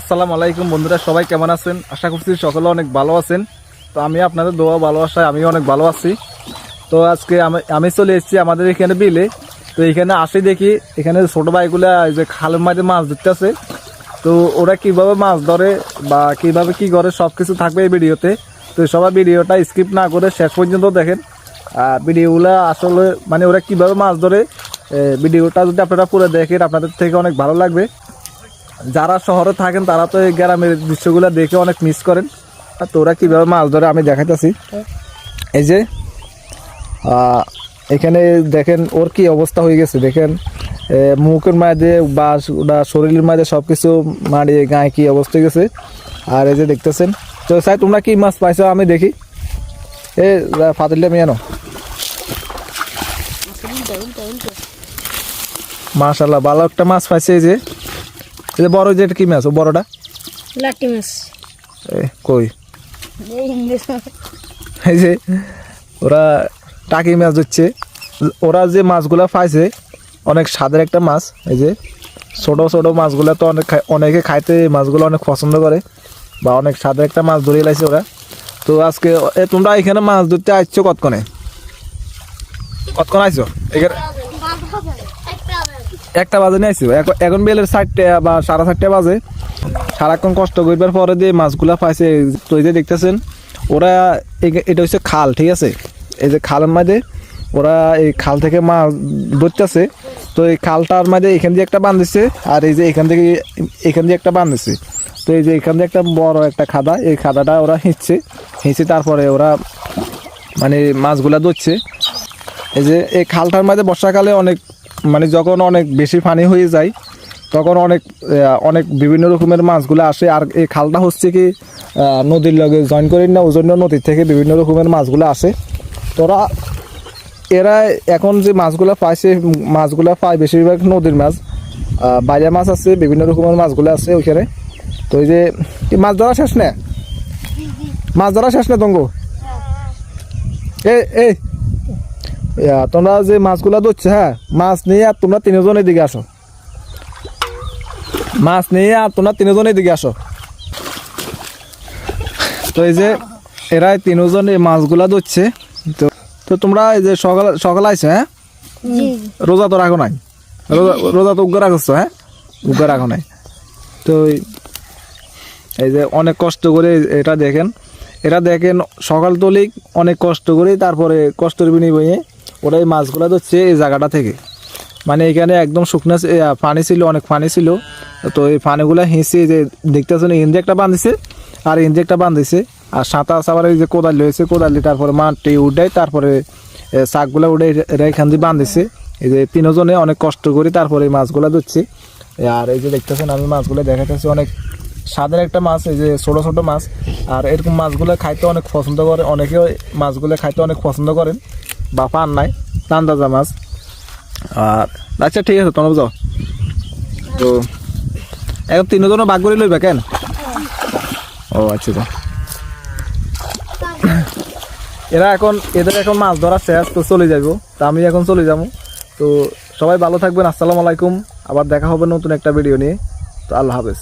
আসসালামু আলাইকুম বন্ধুরা, সবাই কেমন আছেন? আশা করছি সকলে অনেক ভালো আছেন। তো আমি আপনাদের দোয়া ভালোবাসায় আমি অনেক ভালো আছি। তো আজকে আমি- আমি চলে এসেছি আমাদের এখানে বিলে। তো এখানে আসি দেখি, এখানে ছোট ভাইগুলা এই যে খালের মাঝে মাছ ধরতেছে। তো ওরা কীভাবে মাছ ধরে বা কীভাবে কি করে সব কিছু থাকবে এই ভিডিওতে। তো সবাই ভিডিওটা স্কিপ না করে শেষ পর্যন্ত দেখেন। আর ভিডিওগুলো আসলে মানে ওরা কীভাবে মাছ ধরে ভিডিওটা যদি আপনারা পুরো দেখেন, আপনাদের থেকে অনেক ভালো লাগবে। যারা শহরে থাকেন, তারা তো এই গ্রামের দৃশ্যগুলো দেখে অনেক মিস করেন। আর তোরা কীভাবে মাছ ধরে আমি দেখাইতেছি। এই যে এখানে দেখেন ওর কি অবস্থা হয়ে গেছে, দেখেন। মুখের মাঝে বা শরীরের মাঝে সব কিছু মারিয়ে গায়ে কি অবস্থা হয়ে গেছে। আর এই যে দেখতেছেন, তো স্যার, তোমরা কি মাছ পাইছো? আমি দেখি। এ ফাতিলটা আমি আনো। মাশাল্লাহ ভালো একটা মাছ পাইছে এই যে। এই যে বড় যেটা কি মাছ? ও বড়টা? লাটি মাছ। এ কই? এই যে ওরা টাকি মাছ ধরছে। ওরা যে মাছগুলা পাইছে অনেক স্বাদের একটা মাছ। এই যে ছোট ছোট মাছগুলো তো অনেক অনেকে খাইতে মাছগুলো অনেক পছন্দ করে বা অনেক স্বাদের একটা মাছ ধরে লাইছে ওরা। তো আজকে এ তোমরা এখানে মাছ ধরতে আসছো কতক্ষণে? কতক্ষণ আইছো? এখানে একটা বাজে নিয়ে আইসো এখন- বেলের চারটে বা সাড়ে চারটে বাজে। সারাক্ষণ কষ্ট করবার পরে দিয়ে মাছগুলা পাইছে তো যে দেখতেছেন, ওরা এটা হচ্ছে খাল, ঠিক আছে? এই যে খালের মাঝে ওরা এই খাল থেকে মাছ ধরতেছে। তো এই খালটার মাঝে এখান দিয়ে একটা বাঁধিছে, আর এই যে এখান থেকে এখান দিয়ে একটা বাঁধিছে। তো এই যে এখান দিয়ে একটা বড় একটা খাদা, এই খাদাটা ওরা হিঁচছে। হিঁচে তারপরে ওরা মানে মাছগুলা ধরছে। এই যে এই খালটার মাঝে বর্ষাকালে অনেক মানে যখন অনেক বেশি পানি হয়ে যায় তখন অনেক অনেক বিভিন্ন রকমের মাছগুলো আসে। আর এই খালটা হচ্ছে কি নদীর লগে জয়েন করি না ওই জন্য নদীর থেকে বিভিন্ন রকমের মাছগুলো আসে। তোরা এরা এখন যে মাছগুলো পায় সে মাছগুলো পায় বেশিরভাগ নদীর মাছ। বাইরে মাছ আছে বিভিন্ন রকমের মাছগুলো আছে ওইখানে। তো এই যে মাছ ধরা শেষ না? মাছ ধরা শেষ না তঙ্গ এই এই ইয়া, তোমরা যে মাছগুলা ধরছো হ্যাঁ? মাছ নিয়ে আর তোমরা তিনজন এদিকে আসো। মাছ নিয়ে আর তোমরা তিনজন এদিকে আসো। তো এই যে এরা তিনজন এই মাছগুলা ধরছে। তো তো তোমরা এই যে সকাল সকাল আইছো হ্যাঁ? রোজা তো রাখো নাই। রোজা রোজা তো উগ্র রাখছো হ্যাঁ? উগ্র রাখো নাই। তো এই- এই যে অনেক কষ্ট করে এটা দেখেন। এটা দেখেন সকাল তলিক অনেক কষ্ট করে তারপরে কষ্টের বিনিময়ে ওরা এই মাছগুলো ধরছে এই জায়গাটা থেকে। মানে এখানে একদম শুকনো পানি ছিল, অনেক পানি ছিল। তো এই পানিগুলো হেঁচে যে দেখতেছেন ইন্দি একটা বাঁধিছে, আর ইন্দি একটা বাঁধিছে। আর সাঁতার সাবার এই যে কোদাল রয়েছে, কোদালি তারপরে মাটি উঠাই, তারপরে শাকগুলো উঠে এরা এখান দিয়ে বাঁধিছে। এই যে তিনজনে অনেক কষ্ট করে তারপরে এই মাছগুলো ধরছে। আর এই যে দেখতেছেন আমি মাছগুলো দেখাতেছি অনেক স্বাদের একটা মাছ, এই যে ছোট ছোট মাছ। আর এরকম মাছগুলো খাইতে অনেক পছন্দ করে অনেকেও মাছগুলো খাইতে অনেক পছন্দ করেন। বা পান নাই তান্দাজা মাছ। আর আচ্ছা ঠিক আছে তোমরা যাও। তো এখন তিনজনও ভাগ করে লইবে কেন? ও আচ্ছা তো এরা এখন, এদের এখন মাছ ধরা শেষ, তো চলে যাব। তা আমি এখন চলে যাব তো, সবাই ভালো থাকবেন, আসসালামু আলাইকুম। আবার দেখা হবে নতুন একটা ভিডিও নিয়ে। তো, আল্লাহ হাফেজ।